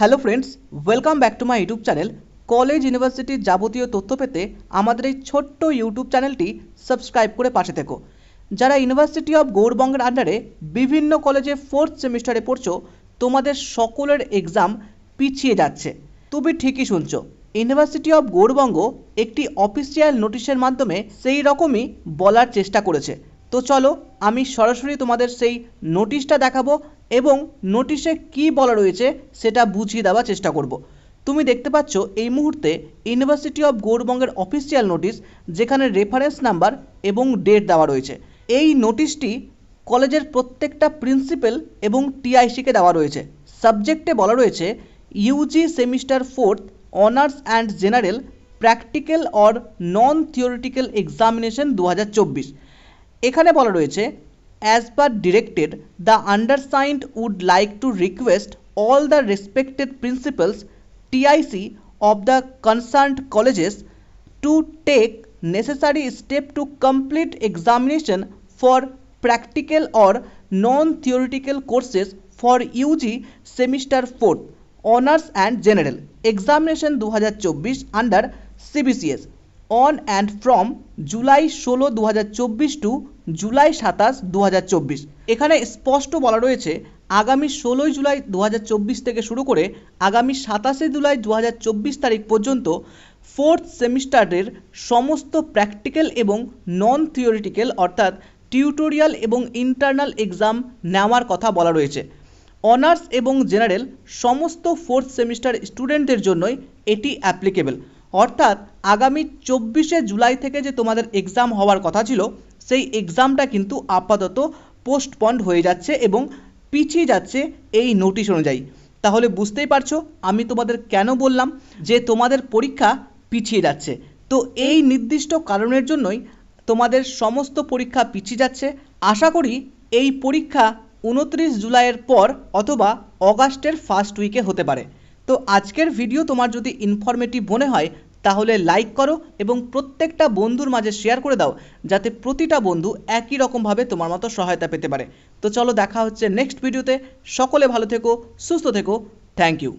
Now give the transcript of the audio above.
Hello friends welcome back to my YouTube channel college ইউনিভার্সিটির যাবতীয় তথ্য পেতে আমাদের এই ছোট্ট ইউটিউব চ্যানেলটি সাবস্ক্রাইব করে পাশে থেকো। যারা ইউনিভার্সিটি অফ গৌরবঙ্গের আন্ডারে বিভিন্ন কলেজে ফোর্থ সেমিস্টারে পড়ছো, তোমাদের সকলের এক্সাম পিছিয়ে যাচ্ছে। তুমি ঠিকই শুনছো ইউনিভার্সিটি অফ গৌরবঙ্গ একটি অফিসিয়াল নোটিশের মাধ্যমে সেই রকমই বলার চেষ্টা করেছে। তো চলো, আমি সরাসরি তোমাদের সেই নোটিশটা দেখাবো এবং নোটিশে কি বলা রয়েছে সেটা বুঝিয়ে দেওয়ার চেষ্টা করব। তুমি দেখতে পাচ্ছ এই মুহূর্তে ইউনিভার্সিটি অফ গৌরবঙ্গের অফিসিয়াল নোটিশ যেখানে রেফারেন্স নাম্বার এবং ডেট দেওয়া রয়েছে। এই নোটিশটি কলেজের প্রত্যেকটা প্রিন্সিপাল এবং টিআইসিকে দেওয়া রয়েছে। সাবজেক্টে বলা রয়েছে UG semester fourth honours and general practical or non theoretical examination দু হাজার চব্বিশ। এখানে বলা রয়েছে As per directed, the undersigned would like to request all the respected principals TIC of the concerned colleges to take necessary step to complete examination for practical or non-theoretical courses for UG semester 4 honors and general examination 2024 under CBCS on and from July 16 2024 to July সাতাশ দু এখানে স্পষ্ট বলা রয়েছে, আগামী ষোলোই জুলাই দু হাজার চব্বিশ থেকে শুরু করে আগামী সাতাশে জুলাই দু হাজার চব্বিশ তারিখ পর্যন্ত ফোর্থ সেমিস্টারের সমস্ত প্র্যাকটিক্যাল এবং নন থিওরিটিক্যাল অর্থাৎ টিউটোরিয়াল এবং ইন্টারনাল এক্সাম নেওয়ার কথা বলা রয়েছে। অনার্স এবং জেনারেল সমস্ত ফোর্থ সেমিস্টার স্টুডেন্টদের জন্যই এটি অ্যাপ্লিকেবল। অর্থাৎ আগামী চব্বিশে জুলাই থেকে যে তোমাদের এক্সাম হওয়ার কথা ছিল সেই এক্সামটা কিন্তু আপাতত পোস্টপন্ড হয়ে যাচ্ছে এবং পিছিয়ে যাচ্ছে এই নোটিশ অনুযায়ী। তাহলে বুঝতেই পারছ, আমি তোমাদের কেন বললাম যে তোমাদের পরীক্ষা পিছিয়ে যাচ্ছে। তো এই নির্দিষ্ট কারণের জন্যই তোমাদের সমস্ত পরীক্ষা পিছিয়ে যাচ্ছে। আশা করি এই পরীক্ষা উনত্রিশ জুলাইয়ের পর অথবা অগাস্টের ফার্স্ট উইকে হতে পারে। তো আজকের ভিডিও তোমার যদি ইনফরমেটিভ মনে হয় তাহলে লাইক করো এবং প্রত্যেকটা বন্ধুর মাঝে শেয়ার করে দাও, যাতে প্রতিটা বন্ধু একই রকমভাবে তোমার মতো সহায়তা পেতে পারে। তো চলো দেখা হচ্ছে নেক্সট ভিডিওতে সকলে ভালো থেকো, সুস্থ থেকো। Thank you